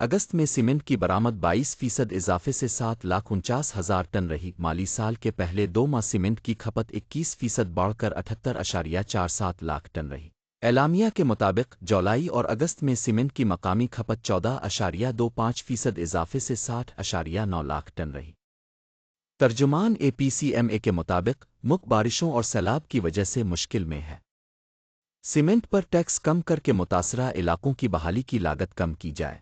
अगस्त में सीमेंट की बरामद 22 फ़ीसद इजाफे से सात लाख उनचास हज़ार टन रही माली साल के पहले दो माह सीमेंट की खपत 21 फ़ीसद बढ़कर अठहत्तर अशारिया चार सात लाख टन रही। एलामिया के मुताबिक, जुलाई और अगस्त में सीमेंट की मकामी खपत चौदह अशारिया दो पाँच फ़ीसद इजाफे से साठ अशारिया नौ लाख टन रही। तर्जुमान A P C M A के मुताबिक मुख बारिशों और सैलाब की वजह से मुश्किल में है। सीमेंट पर टैक्स कम करके मुतासरा इलाकों की बहाली की लागत कम की जाए।